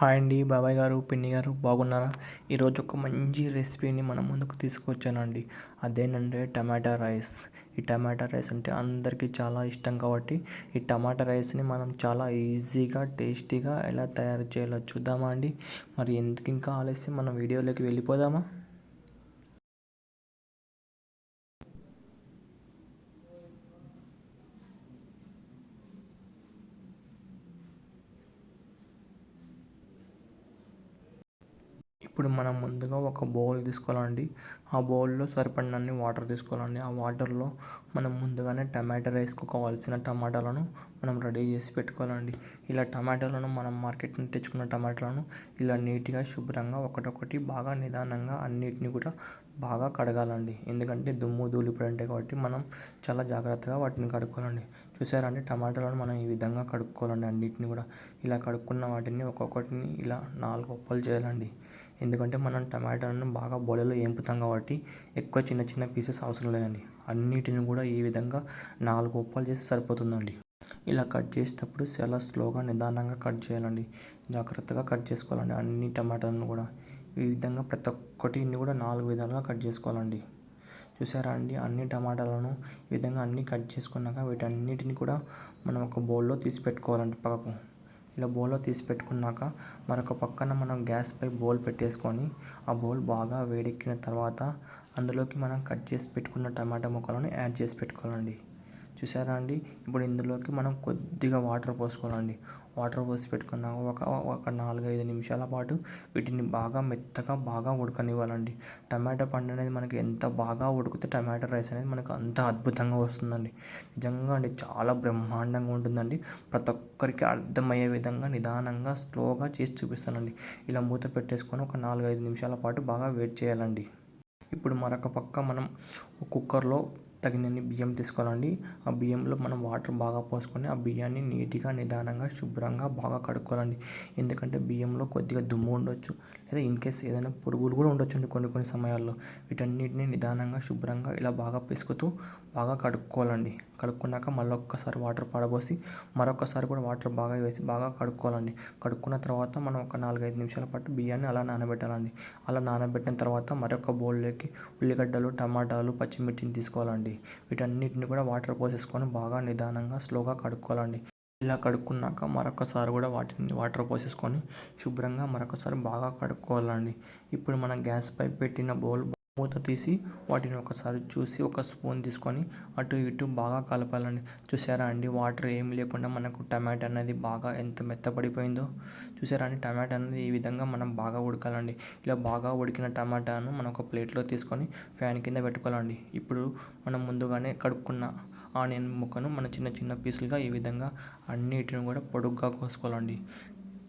Hi అండి బాబాయ్ గారు పిన్ని గారు బాగున్నారా? ఈరోజు ఒక మంచి రెసిపీని మనం ముందుకు తీసుకొచ్చానండి. అదేనంటే టమాటా రైస్. ఈ టమాటా రైస్ అంటే అందరికీ చాలా ఇష్టం కాబట్టి ఈ టమాటా రైస్ని మనం చాలా ఈజీగా టేస్టీగా ఎలా తయారు చేయాలో చూద్దామా అండి? మరి ఎందుకు ఇంకా ఆలస్యం? మనం వీడియోలోకి వెళ్ళిపోదామా? ఇప్పుడు మనం ముందుగా ఒక బౌల్ తీసుకోవాలండి. ఆ బౌల్లో సరిపడినన్ని వాటర్ తీసుకోవాలండి. ఆ వాటర్లో మనం ముందుగానే టమాటా రైస్కు కావాల్సిన టమాటాలను మనం రెడీ చేసి పెట్టుకోవాలండి. ఇలా టమాటాలను మనం మార్కెట్ నుండి తెచ్చుకున్న టమాటాలను ఇలా నీట్గా శుభ్రంగా ఒకటొకటి బాగా నిదానంగా అన్నిటిని కూడా బాగా కడగాలండి. ఎందుకంటే దుమ్ము ధూళిపడి ఉంటాయి కాబట్టి మనం చాలా జాగ్రత్తగా వాటిని కడుక్కోవాలండి. చూసారంటే టమాటాలను మనం ఈ విధంగా కడుక్కోవాలండి అన్నిటిని కూడా. ఇలా కడుక్కున్న వాటిని ఒక్కొక్కటిని ఇలా నాలుగు ఒప్పలు చేయాలండి. ఎందుకంటే మనం టమాటాలను బాగా బోడలో ఏంపుతాం కాబట్టి ఎక్కువ చిన్న చిన్న పీసెస్ అవసరం లేదండి. అన్నిటిని కూడా ఈ విధంగా నాలుగు ఉప్పాలు చేసి సరిపోతుందండి. ఇలా కట్ చేసేటప్పుడు చాలా స్లోగా నిదానంగా కట్ చేయాలండి. జాగ్రత్తగా కట్ చేసుకోవాలండి అన్ని టమాటాలను కూడా. ఈ విధంగా ప్రతి ఒక్కటిని కూడా నాలుగు విధాలుగా కట్ చేసుకోవాలండి. చూసారా అండి? అన్ని టమాటాలను ఈ విధంగా అన్నీ కట్ చేసుకున్నాక వీటన్నిటిని కూడా మనం ఒక బౌల్లో తీసి పెట్టుకోవాలండి పక్కకు. ఇలా బౌల్లో తీసి పెట్టుకున్నాక మరొక పక్కన మనం గ్యాస్పై బౌల్ పెట్టేసుకొని ఆ బౌల్ బాగా వేడెక్కిన తర్వాత అందులోకి మనం కట్ చేసి పెట్టుకున్న టమాటా ముక్కలను యాడ్ చేసి పెట్టుకోవాలండి. చూసారా అండి? ఇప్పుడు ఇందులోకి మనం కొద్దిగా వాటర్ పోసుకోవాలండి. వాటర్ పోసి పెట్టుకున్నాక ఒక ఒక నాలుగైదు నిమిషాల పాటు వీటిని బాగా మెత్తగా బాగా ఉడకనివ్వాలండి. టమాటా పండు అనేది మనకి ఎంత బాగా ఉడికితే టమాటా రైస్ అనేది మనకు అంత అద్భుతంగా వస్తుందండి. నిజంగా అండి చాలా బ్రహ్మాండంగా ఉంటుందండి. ప్రతి ఒక్కరికి అర్థమయ్యే విధంగా నిదానంగా స్లోగా చేసి చూపిస్తానండి. ఇలా మూత పెట్టేసుకొని ఒక నాలుగైదు నిమిషాల పాటు బాగా వెయిట్ చేయాలండి. ఇప్పుడు మరొక పక్క మనం కుక్కర్లో తగినన్ని బియ్యం తీసుకోవాలండి. ఆ బియ్యంలో మనం వాటర్ బాగా పోసుకొని ఆ బియ్యాన్ని నీట్గా నిదానంగా శుభ్రంగా బాగా కడుక్కోవాలండి. ఎందుకంటే బియ్యంలో కొద్దిగా దుమ్ము ఉండొచ్చు లేదా ఇన్ కేస్ ఏదైనా పురుగులు కూడా ఉండొచ్చు అండి కొన్ని కొన్ని సమయాల్లో. వీటన్నిటిని నిదానంగా శుభ్రంగా ఇలా బాగా పిసుకుతూ బాగా కడుక్కోవాలండి. కడుక్కున్నాక మళ్ళీ ఒక్కసారి వాటర్ పడబోసి మరొకసారి కూడా వాటర్ బాగా వేసి బాగా కడుక్కోవాలండి. కడుక్కున్న తర్వాత మనం ఒక నాలుగైదు నిమిషాల పాటు బియ్యాన్ని అలా నానబెట్టాలండి. అలా నానబెట్టిన తర్వాత మరొక బౌల్లోకి ఉల్లిగడ్డలు టమాటాలు పచ్చిమిర్చిని తీసుకోవాలండి. వీటన్నిటిని కూడా వాటర్ పోసేసుకొని బాగా నిదానంగా స్లోగా కడుక్కోవాలండి. ఇలా కడుక్కున్నాక మరొకసారి కూడా వాటిని వాటర్ పోసేసుకొని శుభ్రంగా మరొకసారి బాగా కడుక్కోవాలండి. ఇప్పుడు మనం గ్యాస్ పై పెట్టిన బౌల్ మూత తీసి వాటిని ఒకసారి చూసి ఒక స్పూన్ తీసుకొని అటు ఇటు బాగా కలపాలండి. చూసారా అండి? వాటర్ ఏం లేకుండా మనకు టమాటా అనేది బాగా ఎంత మెత్తపడిపోయిందో. చూసారా అండి? టమాటా అనేది ఈ విధంగా మనం బాగా ఉడకాలండి. ఇలా బాగా ఉడికిన టమాటాను మనం ఒక ప్లేట్లో తీసుకొని ఫ్యాన్ కింద పెట్టుకోవాలండి. ఇప్పుడు మనం ముందుగానే కడుక్కున్న ఆనియన్ ముక్కను మన చిన్న చిన్న పీసులుగా ఈ విధంగా అన్నిటిని కూడా పొడుగ్గా కోసుకోవాలండి.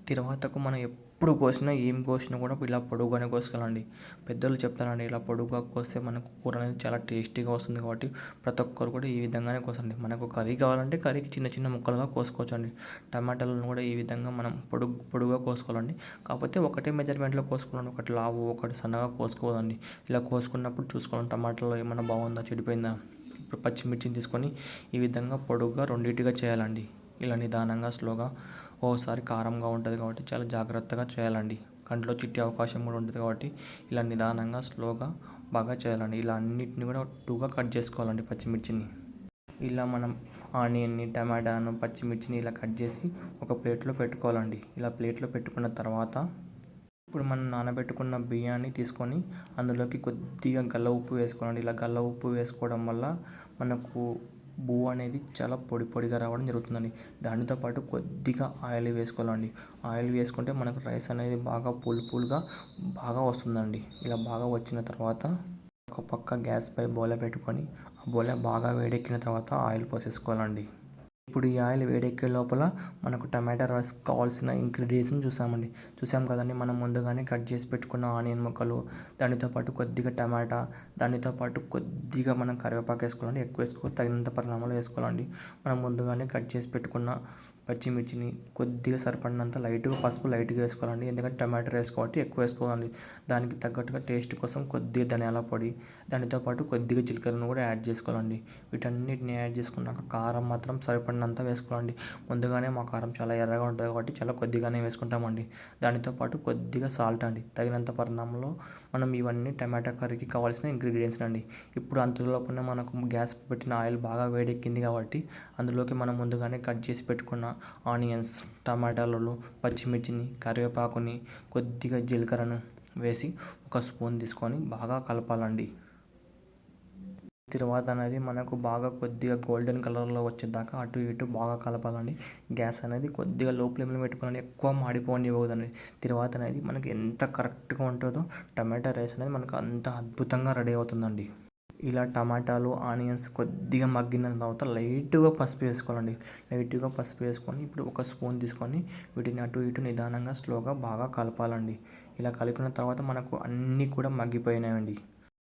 తర్వాతకు మనం ఎప్పుడు కోసినా ఏం కోసినా కూడా ఇలా పొడుగ్గానే కోసుకోవాలండి. పెద్దలు చెప్తారండి ఇలా పొడుగ్గా కోస్తే మనకు కూర అనేది చాలా టేస్టీగా వస్తుంది కాబట్టి ప్రతి ఒక్కరు కూడా ఈ విధంగానే కోసండి. మనకు కర్రీ కావాలంటే కర్రీకి చిన్న చిన్న ముక్కలుగా కోసుకోవచ్చు అండి టమాటాలను కూడా ఈ విధంగా మనం పొడుగు పొడుగుగా కోసుకోవాలండి. కాకపోతే ఒకటే మెజర్మెంట్లో కోసుకోవాలండి. ఒకటి లావు ఒకటి సన్నగా కోసుకోవాలండి ఇలా కోసుకున్నప్పుడు చూసుకోవాలి. టమాటాలో ఏమైనా బాగుందా చెడిపోయిందా? ఇప్పుడు పచ్చిమిర్చిని తీసుకొని ఈ విధంగా పొడుగ్గా రెండింటిగా చేయాలండి. ఇలా నిదానంగా స్లోగా ఓసారి కారంగా ఉంటుంది కాబట్టి చాలా జాగ్రత్తగా చేయాలండి. కంట్లో చిట్టే అవకాశం కూడా ఉంటుంది కాబట్టి ఇలా నిదానంగా స్లోగా బాగా చేయాలండి. ఇలా అన్నిటిని కూడా టూగా కట్ చేసుకోవాలండి పచ్చిమిర్చిని. ఇలా మనం ఆనియన్ని టమాటాను పచ్చిమిర్చిని ఇలా కట్ చేసి ఒక ప్లేట్లో పెట్టుకోవాలండి. ఇలా ప్లేట్లో పెట్టుకున్న తర్వాత ఇప్పుడు మనం నానబెట్టుకున్న బియ్యాన్ని తీసుకొని అందులోకి కొద్దిగా గల్ల ఉప్పు వేసుకోవాలండి. ఇలా గల్ల ఉప్పు వేసుకోవడం వల్ల మనకు బువ్వ అనేది చాలా పొడి పొడిగా రావడం జరుగుతుందండి. దానితో పాటు కొద్దిగా ఆయిల్ వేసుకోవాలండి. ఆయిల్ వేసుకుంటే మనకు రైస్ అనేది బాగా పుల్ పుల్గా బాగా వస్తుందండి. ఇలా బాగా వచ్చిన తర్వాత ఒక పక్క గ్యాస్ పై బౌల పెట్టుకొని ఆ బౌల బాగా వేడెక్కిన తర్వాత ఆయిల్ పోసేసుకోవాలండి. ఇప్పుడు ఈ ఆయిల్ వేడెక్కే లోపల మనకు టమాటా రైస్ కావాల్సిన ఇంగ్రీడియంట్స్ని చూసామండి. చూసాం కదండి మనం ముందుగానే కట్ చేసి పెట్టుకున్న ఆనియన్ ముక్కలు దానితో పాటు కొద్దిగా టమాటా దానితో పాటు కొద్దిగా మనం కరివేపాకు వేసుకోవాలండి. ఎక్కువ వేసుకో తగినంత పరిణామాలు వేసుకోవాలండి. మనం ముందుగానే కట్ చేసి పెట్టుకున్న పచ్చిమిర్చిని కొద్దిగా సరిపడినంత లైట్గా పసుపు లైట్గా వేసుకోవాలండి. ఎందుకంటే టమాటో వేసుకోవాలి ఎక్కువ వేసుకోవాలి దానికి తగ్గట్టుగా టేస్ట్ కోసం కొద్దిగా ధనియాల పొడి దానితో పాటు కొద్దిగా జీలకర్రను కూడా యాడ్ చేసుకోవాలండి. వీటన్నిటిని యాడ్ చేసుకున్నాక కారం మాత్రం సరిపడినంత వేసుకోవాలండి. ముందుగానే మా కారం చాలా ఎర్రగా ఉంటుంది కాబట్టి చాలా కొద్దిగానే వేసుకుంటామండి. దానితో పాటు కొద్దిగా సాల్ట్ అండి. తగినంత పరిణామంలో మనం ఇవన్నీ టమాటా కర్రీకి కావాల్సిన ఇంగ్రీడియంట్స్ అండి ఇప్పుడు అంతలోపల మనకు గ్యాస్ పెట్టిన ఆయిల్ బాగా వేడెక్కింది కాబట్టి అందులోకి మనం ముందుగానే కట్ చేసి పెట్టుకున్న ఆనియన్స్ టమాటాలలో పచ్చిమిర్చిని కరివేపాకుని కొద్దిగా జీలకర్రను వేసి ఒక స్పూన్ తీసుకొని బాగా కలపాలండి. తర్వాత అనేది మనకు బాగా కొద్దిగా గోల్డెన్ కలర్లో వచ్చేదాకా అటు ఇటు బాగా కలపాలండి. గ్యాస్ అనేది కొద్దిగా లో ఫ్లేమ్లో పెట్టుకోవాలని ఎక్కువ మాడిపోనివ్వదండి తర్వాత అనేది మనకి ఎంత కరెక్ట్గా ఉంటుందో టమాటా రైస్ అనేది మనకు అంత అద్భుతంగా రెడీ అవుతుందండి. ఇలా టమాటాలు ఆనియన్స్ కొద్దిగా మగ్గిన తర్వాత లైట్గా పసుపు వేసుకోవాలండి. లైట్గా పసుపు వేసుకొని ఇప్పుడు ఒక స్పూన్ తీసుకొని వీటిని అటు ఇటు నిదానంగా స్లోగా బాగా కలపాలండి. ఇలా కలిపిన తర్వాత మనకు అన్నీ కూడా మగ్గిపోయినాయండి.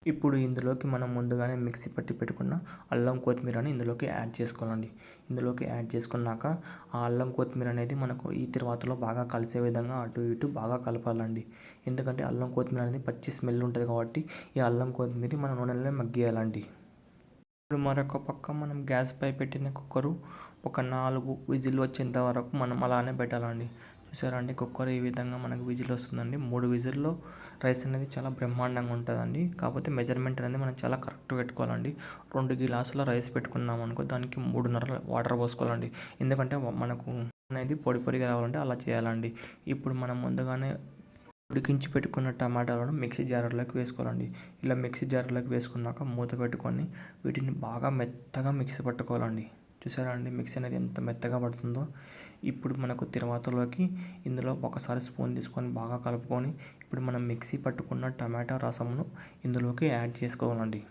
ఇప్పుడు ఇందులోకి మనం ముందుగానే మిక్సీ పట్టి పెట్టుకున్న అల్లం కొత్తిమీరని ఇందులోకి యాడ్ చేసుకోవాలండి. ఇందులోకి యాడ్ చేసుకున్నాక ఆ అల్లం కొత్తిమీర అనేది మనకు ఈ తర్వాతలో బాగా కలిసే విధంగా అటు ఇటు బాగా కలపాలండి. ఎందుకంటే అల్లం కొత్తిమీర అనేది పచ్చి స్మెల్ ఉంటుంది కాబట్టి ఈ అల్లం కొత్తిమీర మన నూనెలో మగ్గేయాలండి. ఇప్పుడు మరొక పక్క మనం గ్యాస్ పై పెట్టిన కుక్కరు ఒక నాలుగు విజిల్ వచ్చేంత వరకు మనం అలానే పెట్టాలండి. చూసారా అండి? కుక్కర్ ఈ విధంగా మనకు విజిల్ వస్తుందండి. మూడు విజిల్లో రైస్ అనేది చాలా బ్రహ్మాండంగా ఉంటుందండి. కాకపోతే మెజర్మెంట్ అనేది మనం చాలా కరెక్ట్ పెట్టుకోవాలండి. రెండు గిలాసుల రైస్ పెట్టుకున్నాం అనుకో దానికి మూడున్నర వాటర్ పోసుకోవాలండి. ఎందుకంటే మనకు అనేది పొడి పొడిగా రావాలంటే అలా చేయాలండి. ఇప్పుడు మనం ముందుగానే ఉడికించి పెట్టుకున్న టమాటాలను మిక్సీ జార్లోకి వేసుకోవాలండి. ఇలా మిక్సీ జార్లోకి వేసుకున్నాక మూత పెట్టుకొని వీటిని బాగా మెత్తగా మిక్సీ పట్టుకోవాలండి. చూసారా అండి? మిక్సీ అనేది ఎంత మెత్తగా పడుతుందో. ఇప్పుడు మనకు తిరువాతలోకి ఇందులో ఒకసారి స్పూన్ తీసుకొని బాగా కలుపుకొని ఇప్పుడు మనం మిక్సీ పట్టుకున్న టమాటా రసమును ఇందులోకి యాడ్ చేసుకోవాలండి.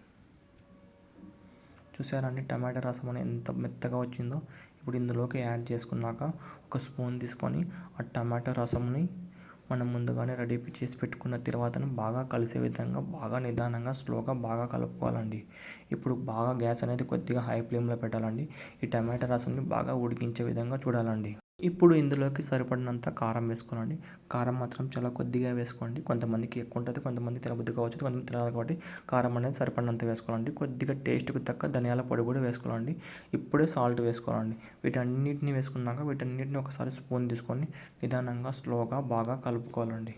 చూసారండి టమాటా రసం అనేది ఎంత మెత్తగా వచ్చిందో. ఇప్పుడు ఇందులోకి యాడ్ చేసుకున్నాక ఒక స్పూన్ తీసుకొని ఆ టమాటా రసంని మనం ముందుగానే రెడీ చేసి పెట్టుకున్న తర్వాతను బాగా కలిసే విధంగా బాగా నిదానంగా స్లోగా బాగా కలుపుకోవాలండి. ఇప్పుడు బాగా గ్యాస్ అనేది కొద్దిగా హై ఫ్లేమ్లో పెట్టాలండి. ఈ టమాటా రసంని బాగా ఉడికించే విధంగా చూడాలండి. ఇప్పుడు ఇందులోకి సరిపడినంత కారం వేసుకోనండి. కారం మాత్రం చాలా కొద్దిగా వేసుకోండి. కొంతమందికి ఎక్కువ ఉంటుంది కొంతమంది తినబుద్ధి కావచ్చు కొంతమంది తినాలి కాబట్టి కారం అనేది సరిపడినంత వేసుకోవాలండి. కొద్దిగా టేస్ట్కి తక్క ధనియాల పొడి కూడా వేసుకోవాలండి. ఇప్పుడే సాల్ట్ వేసుకోవాలండి. వీటన్నిటిని వేసుకున్నాక వీటన్నిటిని ఒకసారి స్పూన్ తీసుకొని నిదానంగా స్లోగా బాగా కలుపుకోవాలండి.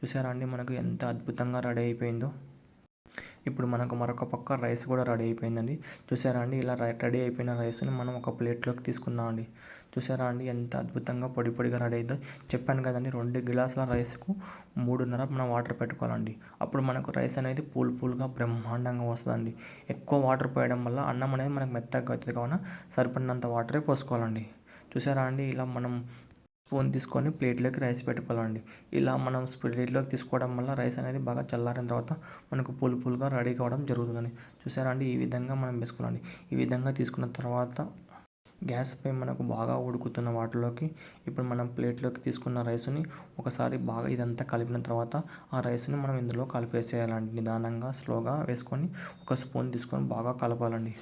చూసారా అండి మనకు ఎంత అద్భుతంగా రెడీ అయిపోయిందో? ఇప్పుడు మనకు మరొక పక్క రైస్ కూడా రెడీ అయిపోయిందండి. చూసారా అండి? ఇలా రెడీ అయిపోయిన రైస్ని మనం ఒక ప్లేట్లోకి తీసుకుందాం అండి. చూసారా అండి? ఎంత అద్భుతంగా పొడి పొడిగా రెడీ అయిందో చెప్పాను కదండి రెండు గిలాసుల రైస్కు మూడున్నర మనం వాటర్ పెట్టుకోవాలండి. అప్పుడు మనకు రైస్ అనేది పూల్ పూల్గా బ్రహ్మాండంగా వస్తుందండి. ఎక్కువ వాటర్ పోయడం వల్ల అన్నం అనేది మనకు మెత్తగా అవుతుంది కావున సరిపడినంత వాటరే పోసుకోవాలండి. చూసారా అండి? ఇలా మనం స్పూన్ తీసుకొని ప్లేట్లోకి రైస్ పెట్టుకోవాలండి. ఇలా మనం ప్లేట్లోకి తీసుకోవడం వల్ల రైస్ అనేది బాగా చల్లారిన తర్వాత మనకు పూలు పూలుగా రెడీ కావడం జరుగుతుందని చూసారా అండి? ఈ విధంగా మనం వేసుకోవాలండి. ఈ విధంగా తీసుకున్న తర్వాత గ్యాస్పై మనకు బాగా ఉడుకుతున్న వాటిలోకి ఇప్పుడు మనం ప్లేట్లోకి తీసుకున్న రైస్ని ఒకసారి బాగా ఇదంతా కలిపిన తర్వాత ఆ రైస్ని మనం ఇందులో కలిపేసేయాలండి నిదానంగా స్లోగా వేసుకొని ఒక స్పూన్ తీసుకొని బాగా కలపాలండి.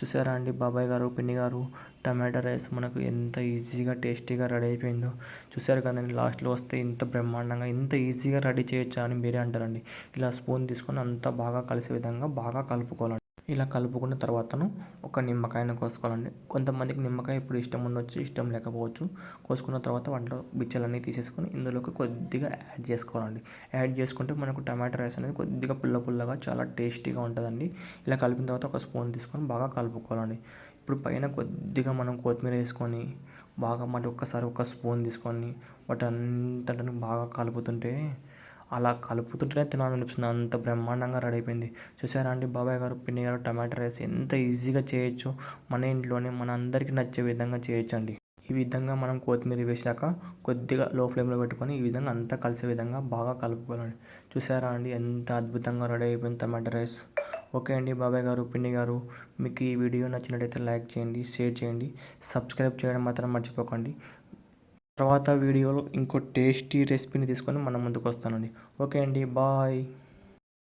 చూసారా అండి బాబాయ్ గారు పిన్ని గారు? టమాటా రైస్ మనకు ఎంత ఈజీగా టేస్టీగా రెడీ అయిపోయిందో. చూసారు కదండి లాస్ట్లో వస్తే ఇంత బ్రహ్మాండంగా ఇంత ఈజీగా రెడీ చేయొచ్చా అని మీరే అంటారండి. ఇలా స్పూన్ తీసుకొని అంతా బాగా కలిసే విధంగా బాగా కలుపుకోవాలండి. ఇలా కలుపుకున్న తర్వాతను ఒక నిమ్మకాయను కోసుకోవాలండి. కొంతమందికి నిమ్మకాయ ఇప్పుడు ఇష్టం ఉండొచ్చు ఇష్టం లేకపోవచ్చు కోసుకున్న తర్వాత వాటిలో బిచ్చలన్నీ తీసేసుకొని ఇందులోకి కొద్దిగా యాడ్ చేసుకోవాలండి. యాడ్ చేసుకుంటే మనకు టమాటా రైస్ అనేది కొద్దిగా పుల్ల పుల్లగా చాలా టేస్టీగా ఉంటుందండి. ఇలా కలిపిన తర్వాత ఒక స్పూన్ తీసుకొని బాగా కలుపుకోవాలండి. ఇప్పుడు పైన కొద్దిగా మనం కొత్తిమీర వేసుకొని బాగా మళ్ళీ ఒక్కసారి ఒక స్పూన్ తీసుకొని వాటి వాటంతటిని బాగా కలుపుతుంటే అలా కలుపుతుంటేనే తినాలనిపిస్తుంది. అంత బ్రహ్మాండంగా రెడీ అయిపోయింది. చూసారా అండి బాబాయ్ గారు పిన్ని గారు టమాటా రైస్ ఎంత ఈజీగా చేయొచ్చు మన ఇంట్లోనే మన అందరికీ నచ్చే విధంగా చేయొచ్చండి. ఈ విధంగా మనం కొత్తిమీర వేసాక కొద్దిగా లో ఫ్లేమ్లో పెట్టుకొని ఈ విధంగా అంతా కలిసే విధంగా బాగా కలుపుకోవాలండి. చూసారా అండి ఎంత అద్భుతంగా రెడీ అయిపోయింది టమాటా రైస్. ఓకే అండి బాబాయ్ గారు పిన్ని గారు మీకు ఈ వీడియో నచ్చినట్టయితే లైక్ చేయండి షేర్ చేయండి సబ్స్క్రైబ్ చేయడం మాత్రం మర్చిపోకండి. తర్వాత వీడియోలో ఇంకో టేస్టీ రెసిపీని తీసుకొని మనం ముందుకు వస్తానండి. ఓకే అండి బాయ్.